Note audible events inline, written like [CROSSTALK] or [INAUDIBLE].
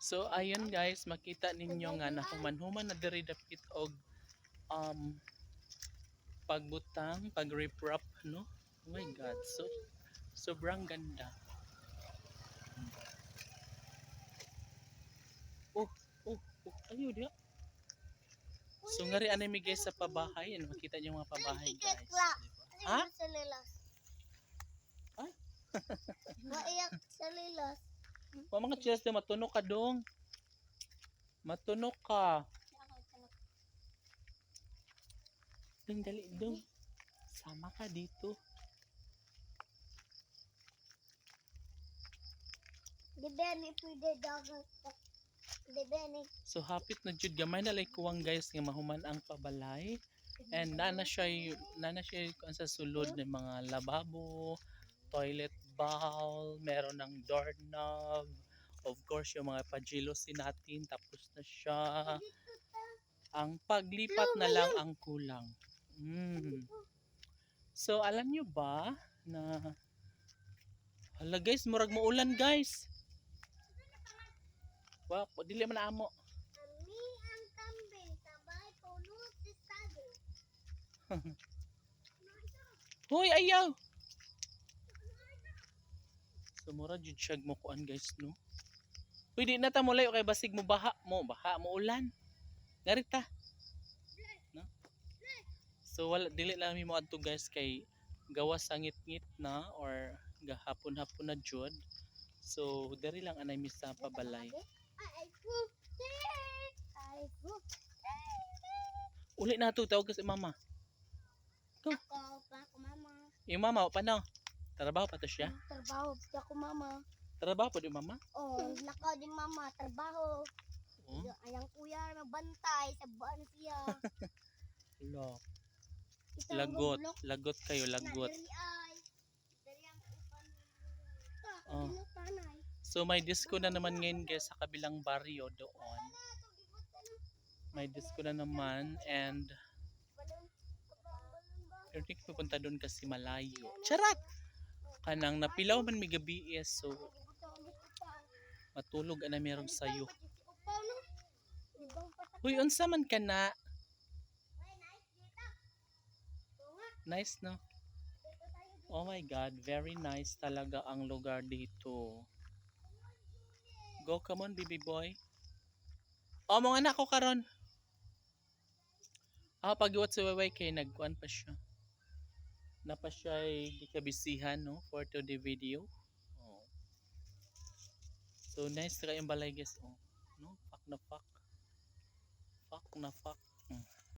So ayun guys, makita ninyo nga na human-human na diri dapit og um pagbutang, pag-reprop, no? Oh my god, so sobrang ganda. Oh, oh, oh, ayo dia. So nga rin anime guys sa pabahay, ano makita niyo mga pabahay guys. diba? Ha? Maiyak sa lilas. Wa mga cheers na matunog ka dong. Matunog ka. Dong dali dong. Sama ka dito. So hapit na jud gamay na lay kuwang guys nga mahuman ang pabalay. And nana siya nana siya sa sulod ng mga lababo, toilet bowl, meron ng doorknob. Of course, yung mga pajilosin natin tapos na siya. Ang paglipat na lang ang kulang. Mm. So alam nyo ba na Hala guys, murag mo ulan guys. Wow, dili man amo. [LAUGHS] Hoy, ayaw! So, mura jud siya mo kuan guys, no? Di na ta mulay kay basig mo baha mo, baha mo ulan. Narita. No? So, wala, dili lang mi mo adto guys kay gawas sa ngit-ngit na or gahapon-hapon na jud. So, dari lang anay mi sa pabalay. Uli na to tawag ka si mama. Ako pa ako mama. Yung mama, pa na. Trabaho pa to siya. Trabaho pa ako mama. Trabaho pa di mama. Oh, lakaw din mama, trabaho. Oh, Ayang kuya magbantay sa buwan siya. [LAUGHS] lo. Lagot. gublok Lagot kayo, lagot. Oh. ano? So may disco na naman ngayon guys sa kabilang baryo doon. May disco na naman and ko pupunta doon kasi malayo. Charat! Kanang napilaw man may gabi so matulog ana meron sayo. Uy, unsa man ka na? Nice no? Oh my god, very nice talaga ang lugar dito. Go, come on, baby boy. Oh, mga anak ko karon. Ah, pagiwat si Wayway kay nagkuan pa siya. Napa siya ay gikabisihan, no? For today video. Oh. So, nice ka yung balay, guys. Oh. No? Fuck na fuck. Fuck na fuck.